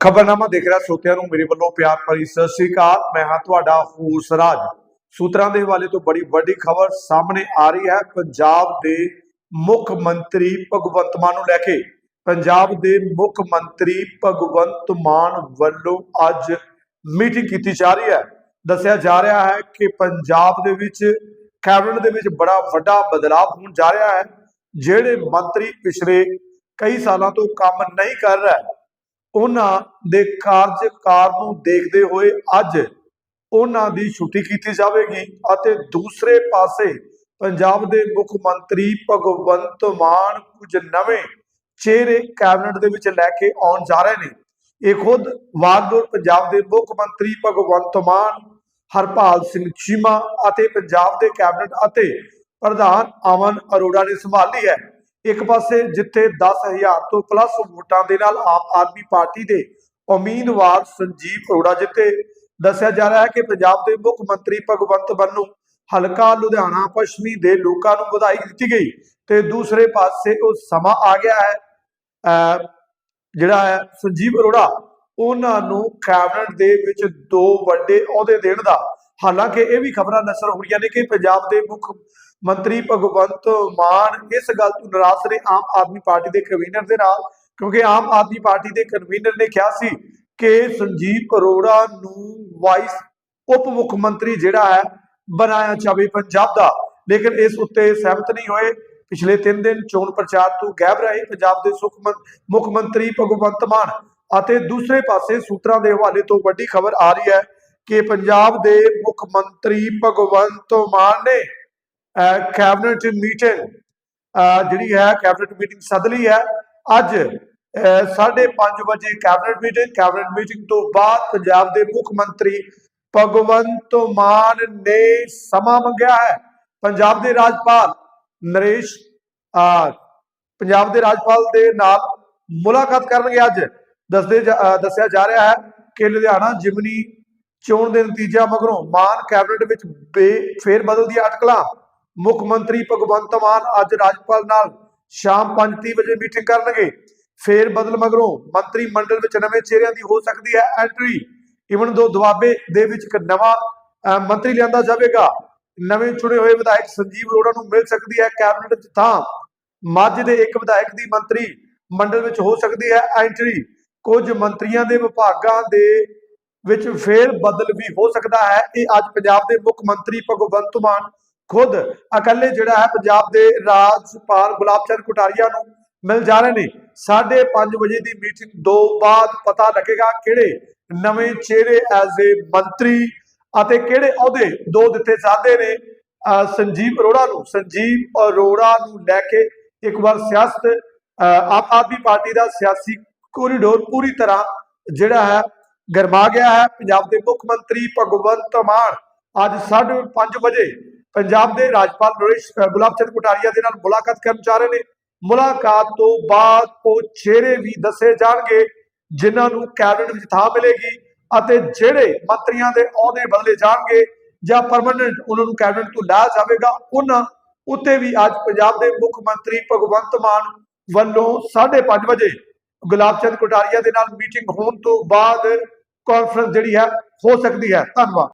ਖਬਰਨਾਮਾ ਦੇਖ ਰਿਹਾ ਸਰੋਤਿਆਂ ਨੂੰ ਮੇਰੇ ਵੱਲੋਂ ਪਿਆਰ ਭਰੀ ਸਤਿ ਸ੍ਰੀ ਅਕਾਲ। ਮੈਂ ਹਾਂ ਤੁਹਾਡਾ ਹੂਸਰਾਜ ਸੂਤਰਾਂ ਦੇ ਹਵਾਲੇ ਤੋਂ ਬੜੀ ਵੱਡੀ ਖਬਰ ਸਾਹਮਣੇ ਆ ਰਹੀ ਹੈ। ਪੰਜਾਬ ਦੇ ਮੁੱਖ ਮੰਤਰੀ ਭਗਵੰਤ ਮਾਨ ਨੂੰ ਲੈ ਕੇ ਪੰਜਾਬ ਦੇ ਮੁੱਖ ਮੰਤਰੀ ਭਗਵੰਤ ਮਾਨ ਵੱਲੋਂ ਅੱਜ ਮੀਟਿੰਗ ਕੀਤੀ ਜਾ ਰਹੀ ਹੈ। ਦੱਸਿਆ ਜਾ ਰਿਹਾ ਹੈ ਕਿ ਪੰਜਾਬ ਦੇ ਵਿੱਚ ਕੈਬਨਿਟ ਦੇ ਵਿੱਚ ਬੜਾ ਵੱਡਾ ਬਦਲਾਅ ਹੋਣ ਜਾ ਰਿਹਾ ਹੈ, ਜਿਹੜੇ ਮੰਤਰੀ ਪਿਛਲੇ ਕਈ ਸਾਲਾਂ ਤੋਂ ਕੰਮ ਨਹੀਂ ਕਰ ਰਹੇ। ਉਹਨਾਂ ਦੇ ਕਾਰਜਕਾਰ ਨੂੰ ਦੇਖਦੇ ਹੋਏ ਅੱਜ ਉਹਨਾਂ ਦੀ ਛੁੱਟੀ ਕੀਤੀ ਜਾਵੇਗੀ ਅਤੇ ਦੂਸਰੇ ਪਾਸੇ ਪੰਜਾਬ ਦੇ ਮੁੱਖ ਮੰਤਰੀ ਭਗਵੰਤ ਮਾਨ ਕੁਝ ਨਵੇਂ ਚਿਹਰੇ ਕੈਬਨਿਟ ਦੇ ਵਿੱਚ ਲੈ ਕੇ ਆਉਣ ਜਾ ਰਹੇ ਨੇ। ਇਹ ਖੁਦ ਵਾਗਡੋਰ ਪੰਜਾਬ ਦੇ ਮੁੱਖ ਮੰਤਰੀ ਭਗਵੰਤ ਮਾਨ, ਹਰਪਾਲ ਸਿੰਘ ਚੀਮਾ ਅਤੇ ਪੰਜਾਬ ਦੇ ਕੈਬਨਿਟ ਅਤੇ ਪ੍ਰਧਾਨ ਅਮਨ ਅਰੋੜਾ ਨੇ ਸੰਭਾਲੀ ਹੈ। ਇੱਕ ਪਾਸੇ ਜਿੱਥੇ 10000 ਤੋਂ ਪਲੱਸ ਵੋਟਾਂ ਦੇ ਨਾਲ ਆਮ ਆਦਮੀ ਪਾਰਟੀ ਦੇ ਉਮੀਦਵਾਰ ਸੰਜੀਵ ਅਰੋੜਾ ਜਿੱਤੇ, ਦੱਸਿਆ ਜਾ ਰਿਹਾ ਹੈ ਕਿ ਪੰਜਾਬ ਦੇ ਮੁੱਖ ਮੰਤਰੀ ਭਗਵੰਤ ਮਾਨ ਹਲਕਾ ਲੁਧਿਆਣਾ ਪੱਛਮੀ ਦੇ ਲੋਕਾਂ ਨੂੰ ਵਧਾਈ ਦਿੱਤੀ ਗਈ ਤੇ ਦੂਸਰੇ ਪਾਸੇ ਉਹ ਸਮਾਂ ਆ ਗਿਆ ਹੈ, ਅਹ, ਜਿਹੜਾ ਹੈ ਸੰਜੀਵ ਅਰੋੜਾ, ਉਹਨਾਂ ਨੂੰ ਕੈਬਨਿਟ ਦੇ ਵਿੱਚ ਦੋ ਵੱਡੇ ਅਹੁਦੇ ਦੇਣ ਦਾ। ਹਾਲਾਂਕਿ ਇਹ ਵੀ ਖਬਰਾਂ ਨਸਰ ਹੋ ਰਹੀਆਂ ਨੇ ਕਿ ਪੰਜਾਬ ਦੇ ਮੁੱਖ ਮੰਤਰੀ ਭਗਵੰਤ ਮਾਨ ਇਸ ਗੱਲ ਤੋਂ ਨਾਰਾਜ਼ ਨੇ ਆਮ ਆਦਮੀ ਪਾਰਟੀ ਦੇ ਕਨਵੀਨਰ ਦੇ ਨਾਲ, ਕਿਉਂਕਿ ਆਮ ਆਦਮੀ ਪਾਰਟੀ ਦੇ ਕਨਵੀਨਰ ਨੇ ਕਿਹਾ ਸੀ ਕਿ ਸੰਜੀਵ ਅਰੋੜਾ ਨੂੰ ਵਾਈਸ ਉਪ ਮੁੱਖ ਮੰਤਰੀ ਜਿਹੜਾ ਹੈ ਬਣਾਇਆ ਜਾਵੇ ਪੰਜਾਬ ਦਾ। ਲੇਕਿਨ ਇਸ ਉੱਤੇ ਸਹਿਮਤ ਨਹੀਂ ਹੋਏ। ਪਿਛਲੇ 3 ਦਿਨ ਚੋਣ ਪ੍ਰਚਾਰ ਤੋਂ ਗਾਇਬ ਰਹੇ ਪੰਜਾਬ ਦੇ ਸੁਖ ਮੁੱਖ ਮੰਤਰੀ ਭਗਵੰਤ ਮਾਨ ਅਤੇ ਦੂਸਰੇ ਪਾਸੇ ਸੂਤਰਾਂ ਦੇ ਹਵਾਲੇ ਤੋਂ ਵੱਡੀ ਖਬਰ ਆ ਰਹੀ ਹੈ ਕਿ ਪੰਜਾਬ ਦੇ ਮੁੱਖ ਮੰਤਰੀ ਭਗਵੰਤ ਮਾਨ ਨੇ ਕੈਬਨਿਟ ਮੀਟਿੰਗ ਅਹ, ਜਿਹੜੀ ਹੈ ਕੈਬਨਿਟ ਮੀਟਿੰਗ ਸੱਦ ਲਈ ਹੈ। ਅੱਜ 5:30 ਵਜੇ ਕੈਬਨਿਟ ਮੀਟਿੰਗ ਕੈਬਨਿਟ ਮੀਟਿੰਗ ਤੋਂ ਬਾਅਦ ਪੰਜਾਬ ਦੇ ਮੁੱਖ ਮੰਤਰੀ ਭਗਵੰਤ ਮਾਨ ਨੇ ਸਮਾਂ ਮੰਗਿਆ ਹੈ। ਪੰਜਾਬ ਦੇ ਰਾਜਪਾਲ ਨਰੇਸ਼ ਪੰਜਾਬ ਦੇ ਰਾਜਪਾਲ ਦੇ ਨਾਲ ਮੁਲਾਕਾਤ ਕਰਨਗੇ ਅੱਜ। ਦੱਸਦੇ ਦੱਸਿਆ ਜਾ ਰਿਹਾ ਹੈ ਕਿ ਲੁਧਿਆਣਾ ਜਿਮਨੀ ਚੋਣ ਦੇ ਨਤੀਜਾ ਮਗਰੋਂ ਮਾਨ ਕੈਬਨਿਟ ਵਿੱਚ ਬੇ ਫੇਰ ਬਦਲ ਦੀਆਂ ਅਟਕਲਾਂ। ਮੁੱਖ ਮੰਤਰੀ ਭਗਵੰਤ ਮਾਨ ਅੱਜ ਰਾਜਪਾਲ ਨਾਲ ਸ਼ਾਮ 5:30 ਵਜੇ ਮੀਟਿੰਗ ਕਰਨਗੇ। ਫੇਰ ਬਦਲ ਮਗਰੋਂ ਮੰਤਰੀ ਮੰਡਲ ਵਿੱਚ ਨਵੇਂ ਚਿਹਰਿਆਂ ਦੀ ਹੋ ਸਕਦੀ ਹੈ ਐਂਟਰੀ। ਇਵਨ ਦੋ ਦੁਆਬੇ ਦੇ ਵਿੱਚ ਇੱਕ ਨਵਾਂ ਮੰਤਰੀ ਲਿਆਂਦਾ ਜਾਵੇਗਾ। ਨਵੇਂ ਚੁਣੇ ਹੋਏ ਵਿਧਾਇਕ ਸੰਜੀਵ ਅਰੋੜਾ ਨੂੰ ਮਿਲ ਸਕਦੀ ਹੈ ਕੈਬਨਿਟ ਵਿੱਚ ਥਾਂ। ਮੱਝ ਦੇ ਇੱਕ ਵਿਧਾਇਕ ਦੀ ਮੰਤਰੀ ਮੰਡਲ ਵਿੱਚ ਹੋ ਸਕਦੀ ਹੈ ਐਂਟਰੀ। ਕੁਝ ਮੰਤਰੀਆਂ ਦੇ ਵਿਭਾਗਾਂ ਦੇ ਵਿੱਚ ਫੇਰ ਬਦਲ ਵੀ ਹੋ ਸਕਦਾ ਹੈ। ਇਹ ਅੱਜ ਪੰਜਾਬ ਦੇ ਮੁੱਖ ਮੰਤਰੀ ਭਗਵੰਤ ਮਾਨ ਖੁਦ ਇਕੱਲੇ ਜਿਹੜਾ ਹੈ ਪੰਜਾਬ ਦੇ ਰਾਜਪਾਲ ਗੁਲਾਬ ਚੰਦ ਕਟਾਰੀਆ ਨੂੰ ਮਿਲ ਜਾ ਰਹੇ ਨੇ। 5:30 ਵਜੇ ਦੀ ਮੀਟਿੰਗ ਤੋਂ ਬਾਅਦ ਪਤਾ ਲੱਗੇਗਾ ਕਿਹੜੇ ਨਵੇਂ ਚਿਹਰੇ ਐਜ਼ ਏ ਮੰਤਰੀ ਅਤੇ ਕਿਹੜੇ ਅਹੁਦੇ ਦੋ ਦਿੱਤੇ ਜਾਂਦੇ ਨੇ। ਸੰਜੀਵ ਅਰੋੜਾ ਨੂੰ, ਸੰਜੀਵ ਅਰੋੜਾ ਨੂੰ ਲੈ ਕੇ ਇੱਕ ਵਾਰ ਸਿਆਸਤ ਅਹ ਆਮ ਆਦਮੀ ਪਾਰਟੀ ਦਾ ਸਿਆਸੀ ਕੋਰੀਡੋਰ ਪੂਰੀ ਤਰ੍ਹਾਂ ਜਿਹੜਾ ਹੈ ਗਰਮਾ ਗਿਆ ਹੈ। ਪੰਜਾਬ ਦੇ ਮੁੱਖ ਮੰਤਰੀ ਭਗਵੰਤ ਮਾਨ ਅੱਜ 5:30 ਵਜੇ ਪੰਜਾਬ ਦੇ ਰਾਜਪਾਲ ਨਰੇਸ਼ ਗੁਲਾਬ ਚੰਦ ਕਟਾਰੀਆ ਦੇ ਨਾਲ ਮੁਲਾਕਾਤ ਕਰਨ ਜਾ ਰਹੇ ਨੇ। ਮੁਲਾਕਾਤ ਤੋਂ ਬਾਅਦ ਉਹ ਚਿਹਰੇ ਵੀ ਦੱਸੇ ਜਾਣਗੇ, ਜਿਨ੍ਹਾਂ ਨੂੰ ਕੈਬਨਿਟ ਵਿੱਚ ਥਾਂ ਮਿਲੇਗੀ ਅਤੇ ਜਿਹੜੇ ਮੰਤਰੀਆਂ ਦੇ ਅਹੁਦੇ ਬਦਲੇ ਜਾਣਗੇ ਜਾਂ ਪਰਮਨੈਂਟ ਉਹਨਾਂ ਨੂੰ ਕੈਬਨਿਟ ਤੋਂ ਲਾਇਆ ਜਾਵੇਗਾ, ਉਹਨਾਂ ਉੱਤੇ ਵੀ ਅੱਜ ਪੰਜਾਬ ਦੇ ਮੁੱਖ ਮੰਤਰੀ ਭਗਵੰਤ ਮਾਨ ਵੱਲੋਂ 5:30 ਵਜੇ ਗੁਲਾਬ ਚੰਦ ਕਟਾਰੀਆ ਦੇ ਨਾਲ ਮੀਟਿੰਗ ਹੋਣ ਤੋਂ ਬਾਅਦ ਕਾਨਫਰੰਸ ਜਿਹੜੀ ਹੈ, ਹੋ ਸਕਦੀ ਹੈ। ਧੰਨਵਾਦ।